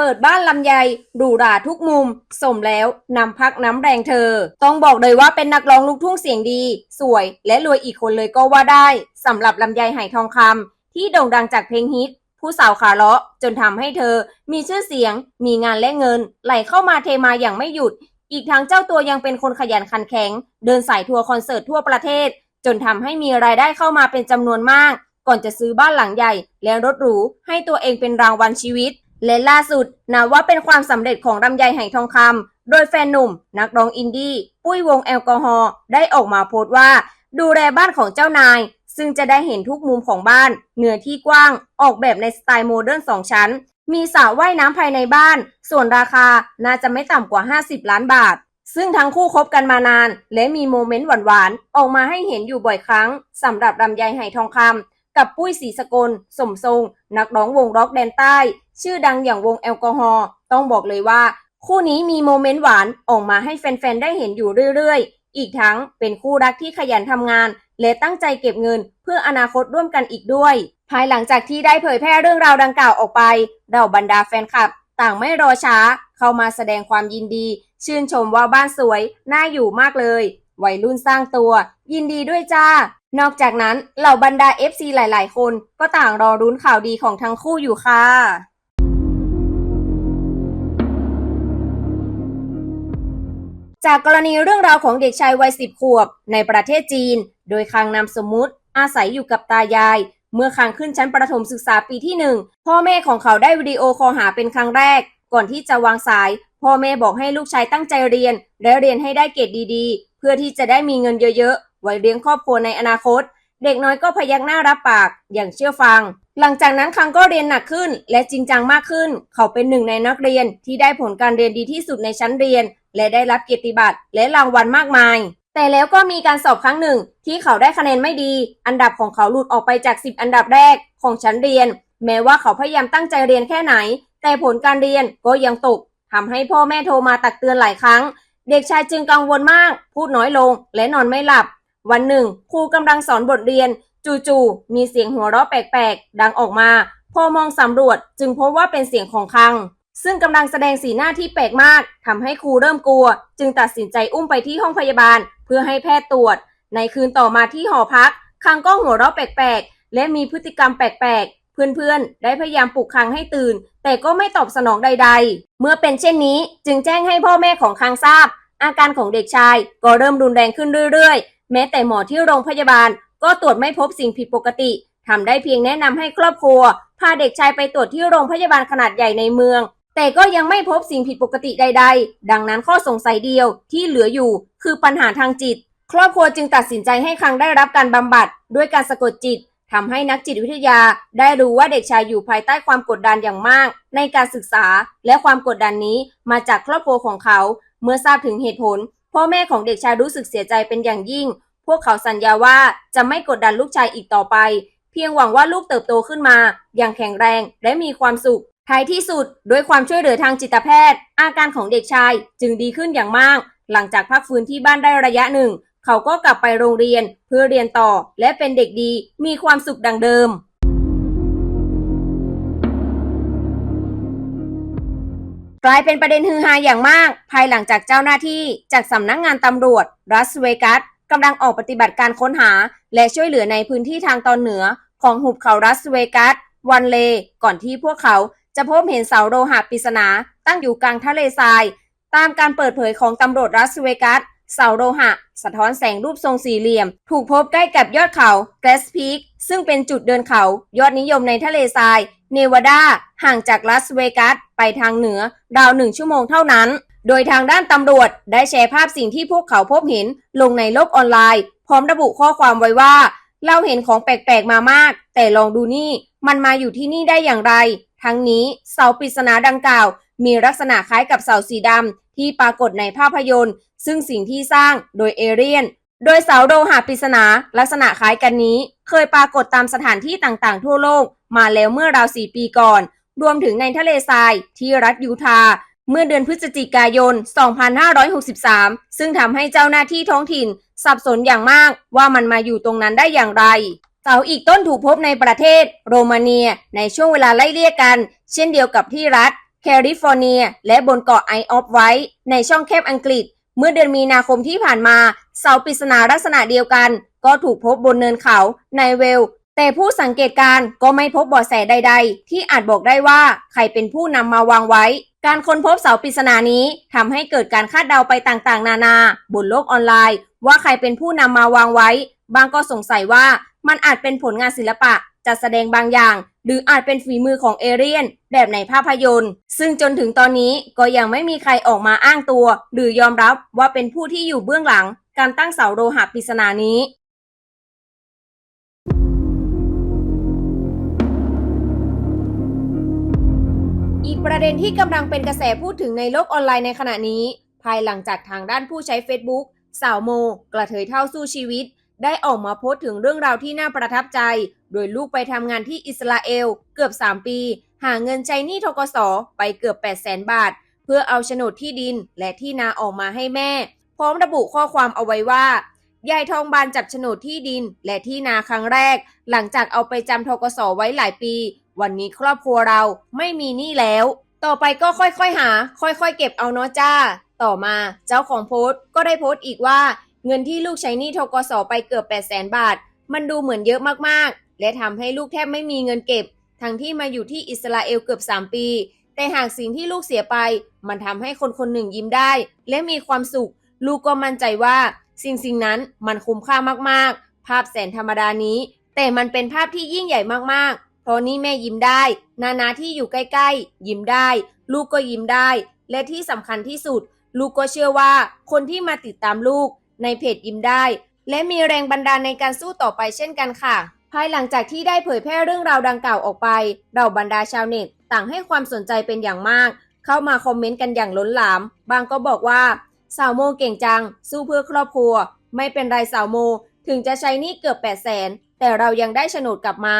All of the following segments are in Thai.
เปิดบ้านลำไยหรูหราทุกมุม สมแล้วนำพักน้ำแรงเธอ ต้องบอกเลยว่าเป็นนักร้องลูกทุ่งเสียงดี สวยและรวยอีกคนเลยก็ว่าได้สำหรับลำไยไหทองคำที่โด่งดังจากเพลงฮิต ผู้สาวขาเลาะจนทำให้เธอ มีชื่อเสียง มีงานและเงิน ไหลเข้ามาเทมาอย่างไม่หยุด อีกทั้งเจ้าตัวยังเป็นคนขยันขันแข็ง เดินสายทัวร์คอนเสิร์ตทั่วประเทศ จนทำให้มีรายได้เข้ามาเป็นจำนวนมาก ก่อนจะซื้อบ้านหลังใหญ่ และรถหรูให้ตัวเองเป็นรางวัลชีวิต และล่าสุดนับว่าเป็นความสำเร็จของลำไยไหทองคำโดยแฟนหนุ่ม นักร้องอินดี้ปุ้ยวงแอลกอฮอล์ได้ออกมาโพสต์ว่า ดูแลบ้านของเจ้านาย ซึ่งจะได้เห็นทุกมุมของบ้าน เนื้อที่กว้างออกแบบในสไตล์โมเดิร์นสองชั้น มีสระว่ายน้ำภายในบ้าน ส่วนราคาน่าจะไม่ต่ำกว่า 50 ล้านบาท ซึ่งทั้งคู่คบกันมานาน และมีโมเมนต์หวานๆออกมาให้เห็นอยู่บ่อยครั้งสำหรับลำไยไหทองคำกับปุ้ยศรีสกลสมทรง นักร้องวงร็อกแดนใต้ ชื่อดังอย่างวงแอลกอฮอล์ต้องบอกเลยว่า คู่นี้มีโมเมนต์หวานออกมาให้แฟนๆ ได้เห็นอยู่เรื่อยๆ อีกทั้งเป็นคู่รักที่ขยันทำงาน และตั้งใจเก็บเงิน เพื่ออนาคตร่วมกันอีกด้วย ภายหลังจากที่ได้เผยแพร่เรื่องราวดังกล่าวออกไปเราบรรดาแฟนคลับ ต่างไม่รอช้า เข้ามาแสดงความยินดี ชื่นชมว่าบ้านสวยน่าอยู่มากเลยวัยรุ่นสร้างตัว ยินดีด้วยจ้า นอกจากนั้นเหล่าบรรดา FC หลาย ๆ คนก็ต่างรอรุ้นข่าวดีของทั้งคู่อยู่ค่ะ จากกรณีเรื่องราวของเด็กชายวัยสิบขวบ ในประเทศจีน โดยคังนามสมมุติ อาศัยอยู่กับตายาย เมื่อคังขึ้นชั้นประถมศึกษาปีที่หนึ่งพ่อแม่ของเขาได้วิดีโอคอลหาเป็นครั้งแรก ก่อนที่จะวางสาย พ่อแม่บอกให้ลูกชายตั้งใจเรียน และเรียนให้ได้เกรดดีๆ เพื่อที่จะได้มีเงินเยอะๆไว้เลี้ยงครอบครัวในอนาคต เด็กน้อยก็พยักหน้ารับปากอย่างเชื่อฟัง หลังจากนั้นคังก็เรียนหนักขึ้น และจริงจังมากขึ้น เขาเป็นหนึ่งในนักเรียนที่ได้ผลการเรียนดีที่สุดในชั้นเรียน และได้รับเกียรติบัตรและรางวัลมากมาย แต่แล้วก็มีการสอบครั้งหนึ่ง ที่เขาได้คะแนนไม่ดี อันดับของเขาหลุดออกไปจาก 10 อันดับแรกของชั้นเรียน แม้ว่าเขาพยายามตั้งใจเรียนแค่ไหน แต่ผลการเรียนก็ยังตกทำให้พ่อแม่โทรมาตักเตือนหลายครั้ง เด็กชายจึงกังวลมาก พูดน้อยลง และนอนไม่หลับ วันหนึ่ง ครูกำลังสอนบทเรียน จู่ๆมีเสียงหัวเราะแปลกๆ ดังออกมา พอมองสำรวจจึงพบว่าเป็นเสียงของคัง ซึ่งกำลังแสดงสีหน้าที่แปลกมากทำให้ครูเริ่มกลัว จึงตัดสินใจอุ้มไปที่ห้องพยาบาล เพื่อให้แพทย์ตรวจ ในคืนต่อมาที่หอพัก คังก็หัวเราะแปลกๆ และมีพฤติกรรมแปลกๆ เพื่อนๆ ได้พยายามปลุกคังให้ตื่น แต่ก็ไม่ตอบสนองใด ๆ เมื่อเป็นเช่นนี้จึงแจ้งให้พ่อแม่ของคังทราบ อาการของเด็กชายก็เริ่มรุนแรงขึ้นเรื่อยๆ แม้แต่หมอที่โรงพยาบาล ก็ตรวจไม่พบสิ่งผิดปกติทำได้เพียงแนะนำให้ครอบครัว พาเด็กชายไปตรวจที่โรงพยาบาลขนาดใหญ่ในเมือง แต่ก็ยังไม่พบสิ่งผิดปกติใด ๆ ดังนั้นข้อสงสัยเดียวที่เหลืออยู่ คือปัญหาทางจิต ครอบครัวจึงตัดสินใจให้คังได้รับการบำบัด ด้วยการสะกดจิตทำให้นักจิตวิทยาได้รู้ว่าเด็กชายอยู่ภายใต้ความกดดันอย่างมาก ในการศึกษา และความกดดันนี้มาจากครอบครัวของเขา เมื่อทราบถึงเหตุผล พ่อแม่ของเด็กชายรู้สึกเสียใจเป็นอย่างยิ่ง พวกเขาสัญญาว่าจะไม่กดดันลูกชายอีกต่อไป เพียงหวังว่าลูกเติบโตขึ้นมา อย่างแข็งแรงและมีความสุขท้ายที่สุดด้วยความช่วยเหลือทางจิตแพทย์ อาการของเด็กชายจึงดีขึ้นอย่างมาก หลังจากพักฟื้นที่บ้านได้ระยะหนึ่ง เขาก็กลับไปโรงเรียนเพื่อเรียนต่อและเป็นเด็กดีมีความสุขดังเดิม กลายเป็นประเด็นฮือฮาอย่างมาก ภายหลังจากเจ้าหน้าที่จากสำนักงงานตำรวจรัสเวกัส กำลังออกปฏิบัติการค้นหา และช่วยเหลือในพื้นที่ทางตอนเหนือของหุบเขารัสเวกัส วันเล ก่อนที่พวกเขาจะพบเห็นเสาโลหะปริศนา ตั้งอยู่กลางทะเลทราย ตามการเปิดเผยของตำรวจรัสเวกัส เสาโลหะ สะท้อนแสงรูปทรงสี่เหลี่ยม ถูกพบใกล้กับยอดเขาแกรสพีกซึ่งเป็นจุดเดินเขา ยอดนิยมในทะเลทราย เนวาดา ห่างจากลาสเวกัส ไปทางเหนือราวหนึ่งชั่วโมงเท่านั้น โดยทางด้านตำรวจได้แชร์ภาพสิ่งที่พวกเขาพบเห็นลงในโลกออนไลน์ พร้อมระบุข้อความไว้ว่า เราเห็นของแปลกๆมามาก แต่ลองดูนี่มันมาอยู่ที่นี่ได้อย่างไร ทั้งนี้เสาปริศนาดังกล่าว มีลักษณะคล้ายกับเสาสีดำที่ปรากฏในภาพยนตร์ ซึ่งสิ่งที่สร้างโดยเอเรียน โดยเสาโลหะปริศนาลักษณะคล้ายกันนี้ เคยปรากฏตามสถานที่ต่างๆ ทั่วโลก มาแล้วเมื่อราวสี่ปีก่อน รวมถึงในทะเลทรายที่รัฐยูทาห์ เมื่อเดือนพฤศจิกายน 2563 ซึ่งทำให้เจ้าหน้าที่ท้องถิ่น สับสนอย่างมากว่ามันมาอยู่ตรงนั้นได้อย่างไร เสาอีกต้นถูกพบในประเทศ โรมาเนียในช่วงเวลาไล่เลี่ยกัน เช่นเดียวกับที่รัฐ แคลิฟอร์เนีย และบนเกาะไอออฟไว้ ในช่องแคบอังกฤษ เมื่อเดือนมีนาคมที่ผ่านมา เสาปริศนาลักษณะเดียวกัน ก็ถูกพบบนเนินเขาในเวล แต่ผู้สังเกตการณ์ก็ไม่พบเบาะแสใด ๆ ที่อาจบอกได้ว่าใครเป็นผู้นำมาวางไว้ การค้นพบเสาปริศนานี้ทำให้เกิดการคาดเดาไปต่างๆ นานา บนโลกออนไลน์ ว่าใครเป็นผู้นำมาวางไว้ บางก็สงสัยว่ามันอาจเป็นผลงานศิลปะจัดแสดงบางอย่าง หรืออาจเป็นฝีมือของเอเรียน แบบในภาพยนตร์ ซึ่งจนถึงตอนนี้ก็ยังไม่มีใครออกมาอ้างตัว หรือยอมรับว่าเป็นผู้ที่อยู่เบื้องหลัง การตั้งเสาโลหะปริศนานี้ อีกประเด็นที่กำลังเป็นกระแสพูดถึงในโลกออนไลน์ในขณะนี้ ภายหลังจากทางด้านผู้ใช้ Facebook สาวโม กระเทยเท่าสู้ชีวิต ได้ออกมาโพสต์ถึงเรื่องราวที่น่าประทับใจ โดยลูกไปทำงานที่อิสราเอล เกือบ 3 ปี หาเงินใช้หนี้ทกสไปเกือบ 8 0 0 0 0 0บาท เพื่อเอาโฉนดที่ดินและที่นาออกมาให้แม่ พร้อมระบุข้อความเอาไว้ว่ายายทองบานจับโฉนดที่ดินและที่นาครั้งแรก หลังจากเอาไปจำทกสไว้หลายปี วันนี้ครอบครัวเราไม่มีหนี้แล้ว ต่อไปก็ค่อยๆหา ค่อยๆ เก็บเอาเนาะจ้า ต่อมาเจ้าของโพสต์ก็ได้โพสต์อีกว่า เงินที่ลูกใช้หนี้ทกสไปเกือบ 8 0 0 0 0 0บาท มันดูเหมือนเยอะมากๆ และทำให้ลูกแทบไม่มีเงินเก็บ ทั้งที่มาอยู่ที่อิสราเอลเกือบ 3 ปี แต่หากสิ่งที่ลูกเสียไป มันทำให้คนคนหนึ่งยิ้มได้ และมีความสุข ลูกก็มั่นใจว่า สิ่งสิ่งนั้นมันคุ้มค่ามากๆ ภาพแสนธรรมดานี้ แต่มันเป็นภาพที่ยิ่งใหญ่มากๆ ราะนี่แม่ยิ้มได้ นานาที่อยู่ใกล้ๆ ยิ้มได้ ลูกก็ยิ้มได้ และที่สำคัญที่สุด ลูกก็เชื่อว่าคนที่มาติดตามลูก ในเพจยิ้มได้ และมีแรงบันดาลในการสู้ต่อไปเช่นกันค่ะ ภายหลังจากที่ได้เผยแพร่เรื่องราวดังกล่าวออกไปเราบรรดาชาวเน็ตต่างให้ความสนใจเป็นอย่างมาก เข้ามาคอมเมนต์กันอย่างล้นหลาม บางก็บอกว่า สาวโมเก่งจัง สู้เพื่อครอบครัว ไม่เป็นไรสาวโม ถึงจะใช้นี้เกือบ8 0 0แสนแต่เรายังได้โฉนดกลับมา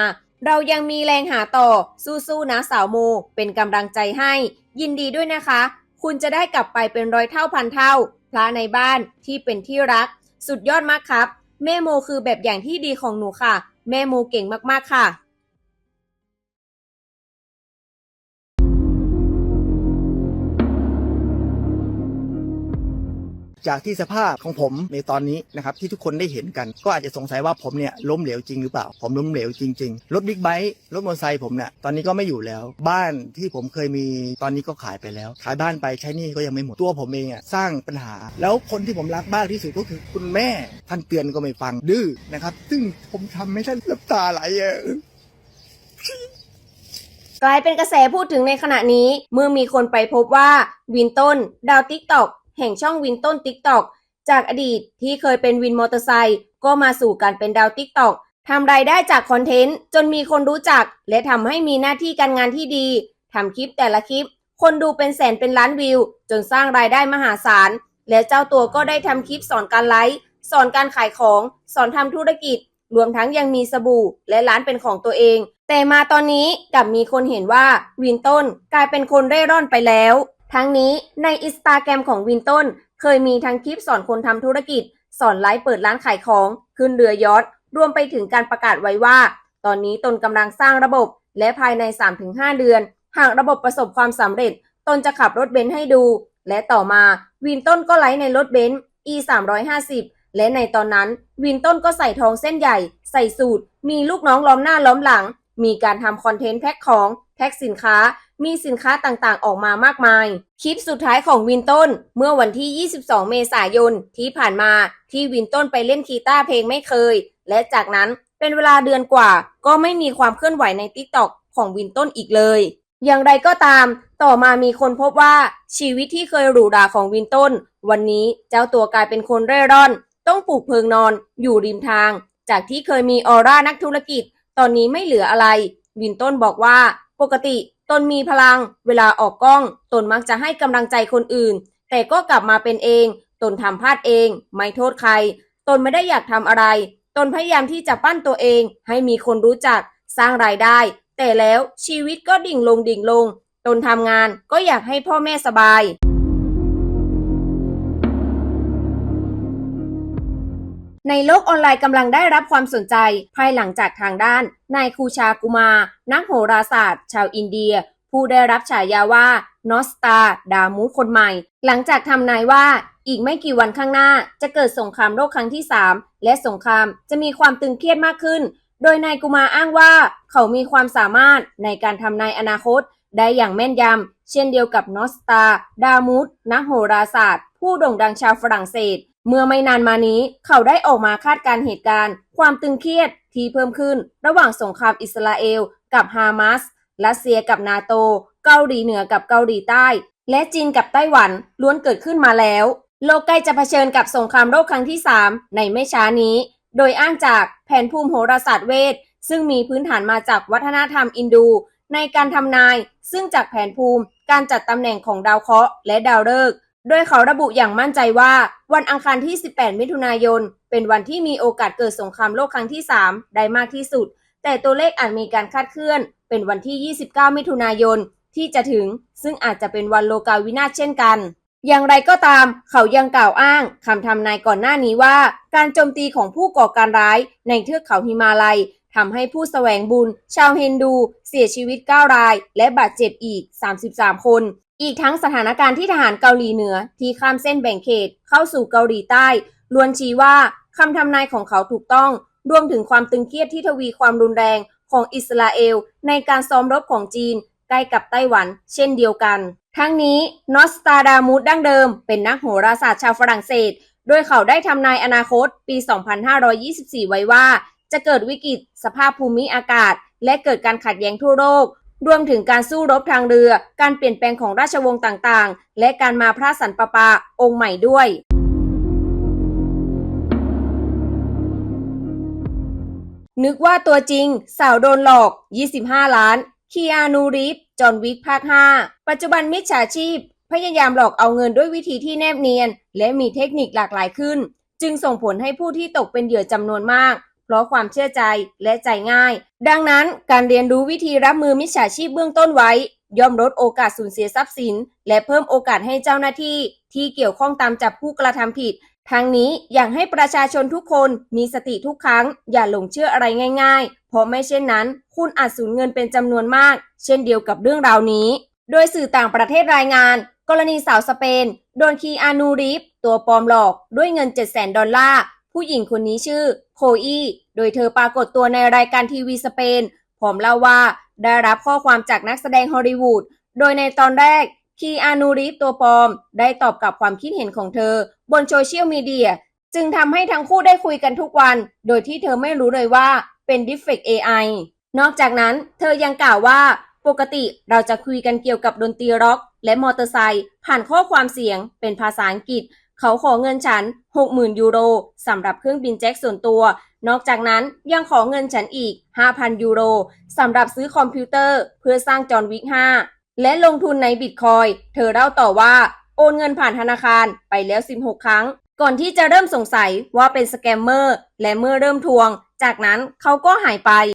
เรายังมีแรงหาต่อสู้ๆนะสาวโม เป็นกำลังใจให้ ยินดีด้วยนะคะ คุณจะได้กลับไปเป็นร้อยเท่าพันเท่า พระในบ้านที่เป็นที่รัก สุดยอดมากครับ แม่โมคือแบบอย่างที่ดีของหนูค่ะ แม่โมเก่งมากๆค่ะ จากที่สภาพของผมในตอนนี้นะครับที่ทุกคนได้เห็นกัน ก็อาจจะสงสัยว่าผมเนี่ยล้มเหลวจริงหรือเปล่า ผมล้มเหลวจริงๆรถบิ๊กไบค์รถมอเตอร์ไซค์ผมเนี่ยตอนนี้ก็ไม่อยู่แล้ว บ้านที่ผมเคยมีตอนนี้ก็ขายไปแล้ว ขายบ้านไปใช้หนี้ก็ยังไม่หมดตัวผมเองอะสร้างปัญหา แล้วคนที่ผมรักมากที่สุดก็คือคุณแม่ท่านเตือนก็ไม่ฟังดื้อนะครับ ซึ่งผมทำให้ท่านน้ำตาไหลอะกลายเป็นกระแสพูดถึงในขณะนี้ เมื่อมีคนไปพบว่าวินต้น ดาวติ๊กตอก แห่งช่องวินต้นติ๊กตอกจากอดีตที่เคยเป็นวินมอเตอร์ไซค์ก็มาสู่การเป็นดาวติ๊กตอกทำรายได้จากคอนเทนต์จนมีคนรู้จัก และทำให้มีหน้าที่การงานที่ดีทำคลิปแต่ละคลิป คนดูเป็นแสนเป็นล้านวิว จนสร้างรายได้มหาศาล และเจ้าตัวก็ได้ทำคลิปสอนการไลฟ์สอนการขายของ สอนทำธุรกิจ รวมทั้งยังมีสบู่ และร้านเป็นของตัวเอง แต่มาตอนนี้กลับมีคนเห็นว่าวินต้นกลายเป็นคนเร่ร่อนไปแล้ว ทั้งนี้ในอินสตาแกรมของวินต้น เคยมีทั้งคลิปสอนคนทำธุรกิจ สอนไลฟ์เปิดร้านขายของ ขึ้นเรือยอทรวมไปถึงการประกาศไว้ว่า ตอนนี้ตนกำลังสร้างระบบ และภายใน 3-5 เดือน หากระบบประสบความสำเร็จ ตนจะขับรถเบนซ์ให้ดู และต่อมาวินต้นก็ไลฟ์ในรถเบนซ์ e 350และในตอนนั้น วินต้นก็ใส่ทองเส้นใหญ่ ใส่สูตร มีลูกน้องล้อมหน้าล้อมหลัง มีการทำคอนเทนต์แพ็คของ แพ็คสินค้า มีสินค้าต่างๆ ออกมามากมาย คลิปสุดท้ายของวินต้น เมื่อวันที่ 22 เมษายนที่ผ่านมาที่วินต้นไปเล่นกีตาร์เพลงไม่เคย และจากนั้นเป็นเวลาเดือนกว่า ก็ไม่มีความเคลื่อนไหวใน t ิ k t o k ของวินต้นอีกเลย อย่างไรก็ตาม ต่อมามีคนพบว่าชีวิตที่เคยหรูหราของวินต้น วันนี้เจ้าตัวกลายเป็นคนเร่ร่อน ต้องปลูกเพิงนอนอยู่ริมทาง จากที่เคยมีออร่านักธุรกิจ ตอนนี้ไม่เหลืออะไร วินต้นบอกว่าปกติ ตนมีพลัง เวลาออกกล้อง ตนมักจะให้กำลังใจคนอื่น แต่ก็กลับมาเป็นเอง ตนทำพลาดเอง ไม่โทษใคร ตนไม่ได้อยากทำอะไร ตนพยายามที่จะปั้นตัวเอง ให้มีคนรู้จัก สร้างรายได้ แต่แล้วชีวิตก็ดิ่งลงดิ่งลง ตนทำงานก็อยากให้พ่อแม่สบาย ในโลกออนไลน์กำลังได้รับความสนใจ ภายหลังจากทางด้านนายคูชากุมา นักโหราศาสตร์ ชาวอินเดีย ผู้ได้รับฉายาว่านอสตาดามูคนใหม่ หลังจากทำนายว่าอีกไม่กี่วันข้างหน้า จะเกิดสงครามโลกครั้งที่ 3 และสงครามจะมีความตึงเครียดมากขึ้น โดยนายกุมาอ้างว่าเขามีความสามารถในการทำนายอนาคต ได้อย่างแม่นยำเช่นเดียวกับนอสตาดามูดนักโหราศาสตร์ ผู้โด่งดังชาวฝรั่งเศส เมื่อไม่นานมานี้เขาได้ออกมาคาดการณ์เหตุการณ์ ความตึงเครียดที่เพิ่มขึ้น ระหว่างสงครามอิสราเอล กับฮามาสรัสเซียกับนาโต เกาหลีเหนือกับเกาหลีใต้ และจีนกับไต้หวันล้วนเกิดขึ้นมาแล้ว โลกใกล้จะเผชิญกับสงครามโลกครั้งที่ 3 ในไม่ช้านี้ โดยอ้างจากแผนภูมิโหราศาสตร์เวท ซึ่งมีพื้นฐานมาจากวัฒนธรรมอินดู ในการทำนาย ซึ่งจากแผนภูมิการจัดตำแหน่งของดาวเคราะห์และดาวฤกษ์ โดยเขาระบุอย่างมั่นใจว่า วันอังคารที่ 18 มิถุนายน เป็นวันที่มีโอกาสเกิดสงครามโลกครั้งที่ 3 ได้มากที่สุด แต่ตัวเลขอาจมีการคาดเคลื่อน เป็นวันที่ 29 มิถุนายน ที่จะถึง ซึ่งอาจจะเป็นวันโลกาวินาศเช่นกัน อย่างไรก็ตาม เขายังกล่าวอ้างคำทำนายก่อนหน้านี้ว่า การโจมตีของผู้ก่อการร้ายในเทือกเขาหิมาลัยทำให้ผู้แสวงบุญ ชาวฮินดู เสียชีวิต 9 ราย และบาดเจ็บอีก 33 คน อีกทั้งสถานการณ์ที่ทหารเกาหลีเหนือ ที่ข้ามเส้นแบ่งเขตเข้าสู่เกาหลีใต้ล้วนชี้ว่าคำทำนายของเขาถูกต้อง รวมถึงความตึงเครียดที่ทวีความรุนแรงของอิสราเอล ในการซ้อมรบของจีน ใกล้กับไต้หวัน เช่นเดียวกัน ทั้งนี้นอสตาดามูดดั้งเดิม เป็นนักโหราศาสตร์ชาวฝรั่งเศส โดยเขาได้ทำนายอนาคตปี 2524 ไว้ว่า จะเกิดวิกฤต สภาพภูมิอากาศ และเกิดการขัดแย้งทั่วโลก รวมถึงการสู้รบทางเรือ การเปลี่ยนแปลงของราชวงศ์ต่างๆ และการมาพระสันปปาองค์ใหม่ด้วย นึกว่าตัวจริง สาวโดนหลอก 25 ล้าน คีอานูรีฟจอห์นวิกภาค 5 ปัจจุบันมิจฉาชีพ พยายามหลอกเอาเงินด้วยวิธีที่แนบเนียน และมีเทคนิคหลากหลายขึ้น จึงส่งผลให้ผู้ที่ตกเป็นเหยื่อจำนวนมาก เพราะความเชื่อใจและใจง่าย ดังนั้นการเรียนรู้วิธีรับมือมิจฉาชีพเบื้องต้นไว้ ย่อมลดโอกาสสูญเสียทรัพย์สิน และเพิ่มโอกาสให้เจ้าหน้าที่ ที่เกี่ยวข้องตามจับผู้กระทำผิดทั้งนี้อยากให้ประชาชนทุกคนมีสติทุกครั้ง อย่าหลงเชื่ออะไรง่ายๆ เพราะไม่เช่นนั้น คุณอาจสูญเงินเป็นจำนวนมาก เช่นเดียวกับเรื่องราวนี้ โดยสื่อต่างประเทศรายงาน กรณีสาวสเปน โดนคีอานูรีฟตัวปลอมหลอกด้วยเงิน 700,000ดอลลาร์ ผู้หญิงคนนี้ชื่อโคอีโดยเธอปรากฏตัวในรายการทีวีสเปนพร้อมเล่าว่าได้รับข้อความจากนักแสดงฮอลลีวูด โดยในตอนแรกคีอานูรีฟตัวปลอม ได้ตอบกับความคิดเห็นของเธอ บนโซเชียลมีเดีย จึงทำให้ทั้งคู่ได้คุยกันทุกวัน โดยที่เธอไม่รู้เลยว่าเป็นดิฟเฟก AI นอกจากนั้นเธอยังกล่าวว่าปกติเราจะคุยกันเกี่ยวกับดนตรีร็อก และมอเตอร์ไซค์ผ่านข้อความเสียงเป็นภาษาอังกฤษ เขาขอเงินฉัน 60,000 ยูโรสำหรับเครื่องบินแจ็คส่วนตัว นอกจากนั้นยังขอเงินฉันอีก 5,000 ยูโรสำหรับซื้อคอมพิวเตอร์ เพื่อสร้างจอห์นวิก 5 และลงทุนในบิตคอย เธอเล่าต่อว่า โอนเงินผ่านธนาคารไปแล้ว 16 ครั้ง ก่อนที่จะเริ่มสงสัยว่าเป็นสแกมเมอร์ และเมื่อเริ่มทวง จากนั้นเขาก็หายไป